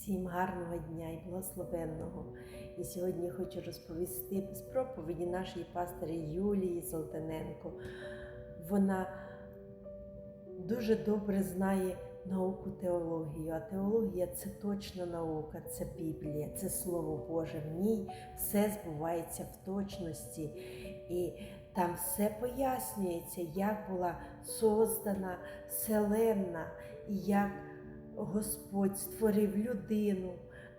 Всім гарного дня і благословенного. І сьогодні хочу розповісти з проповіді нашої пастори Юлії Золтаненко. Вона дуже добре знає науку теологію, а теологія це точна наука, це Біблія, це Слово Боже. В ній все збувається в точності. І там все пояснюється, як була создана Вселенна, і як Господь створив людину,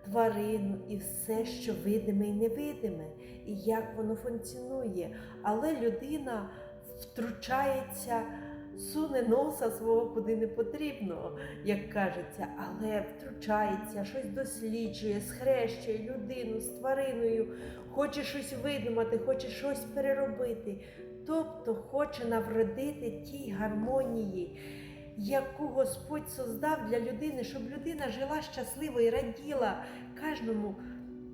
тварину і все, що видиме і невидиме, і як воно функціонує. Але людина втручається, суне носа свого куди не потрібно, як кажеться, але втручається, щось досліджує, схрещує людину з твариною, хоче щось видумати, хоче щось переробити. Тобто хоче навродити тій гармонії яку Господь создав для людини, щоб людина жила щасливо і раділа кожному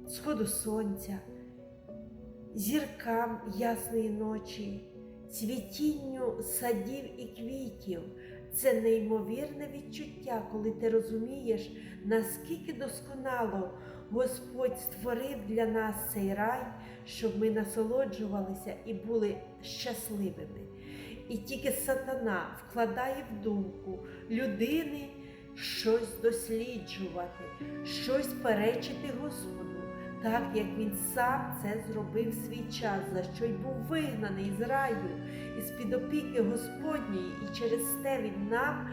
сходу сонця, зіркам ясної ночі, цвітінню садів і квітів. Це неймовірне відчуття, коли ти розумієш, наскільки досконало Господь створив для нас цей рай, щоб ми насолоджувалися і були щасливими. І тільки сатана вкладає в думку людини щось досліджувати, щось перечити Господу, так як він сам це зробив свій час, за що й був вигнаний з раю, із під опіки Господньої, і через те він нам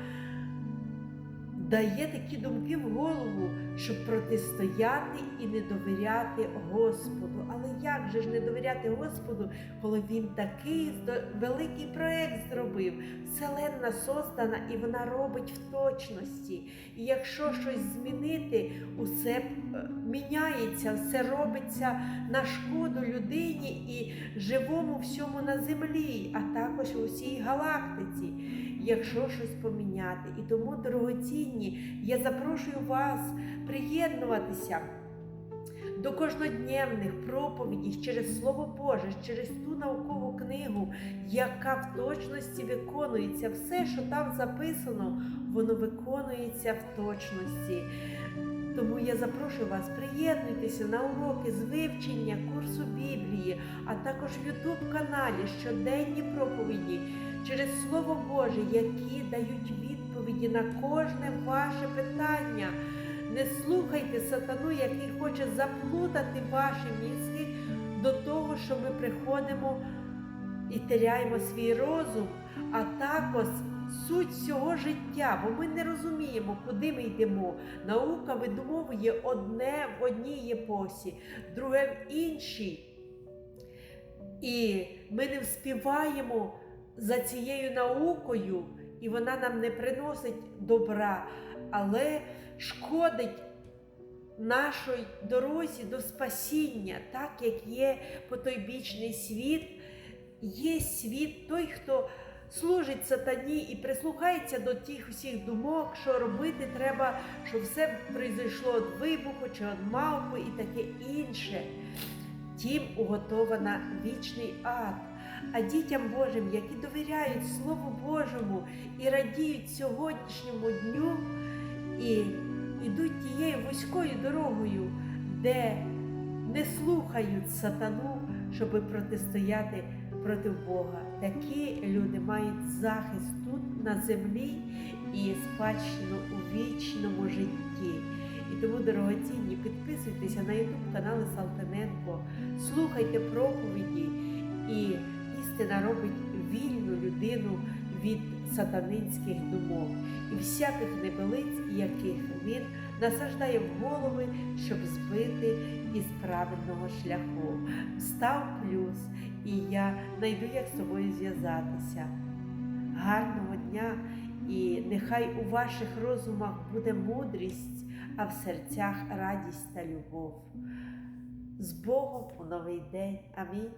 дає такі думки в голову, щоб протистояти і не довіряти Господу. Але як же ж не довіряти Господу, коли він такий великий проект зробив? Вселенна создана і вона робить в точності. І якщо щось змінити, усе е, міняється, все робиться на шкоду людині і живому всьому на землі, а також у всій галактиці. Якщо щось поміняти. І тому, дорогоцінні, я запрошую вас приєднуватися до кожнодневних проповідей через Слово Боже, через ту наукову книгу, яка в точності виконується. Все, що там записано, воно виконується в точності. Тому я запрошую вас, приєднуйтеся на уроки з вивчення курсу Біблії, а також в YouTube каналі щоденні проповіді через Слово Боже, які дають відповіді на кожне ваше питання. Не слухайте сатану, який хоче заплутати ваші мізки до того, що ми приходимо і теряємо свій розум, а також суть всього життя, бо ми не розуміємо, куди ми йдемо. Наука видумовує одне в одній епосі, друге в іншій. І ми не вспіваємо за цією наукою, і вона нам не приносить добра, але шкодить нашій дорозі до спасіння, так як є потойбічний світ, є світ той, хто служить сатані і прислухається до тих усіх думок, що робити треба, щоб все прийшло від вибуху чи від мавпи і таке інше. Тім уготована вічний ад. А дітям Божим, які довіряють Слову Божому і радіють сьогоднішньому дню, і йдуть тією вузькою дорогою, де не слухають сатану, щоби протистояти проти Бога. Такі люди мають захист тут на землі і спадщину у вічному житті. І тому, дорогоцінні, підписуйтеся на YouTube канали Салтаненко, слухайте проповіді, і істина робить вільну людину від сатанинських думок і всяких небелиць, яких він насаждає в голови, щоб збити із правильного шляху. Став плюс, і я знайду, як з тобою зв'язатися. Гарного дня! І нехай у ваших розумах буде мудрість, а в серцях радість та любов. З Богом у новий день. Амінь.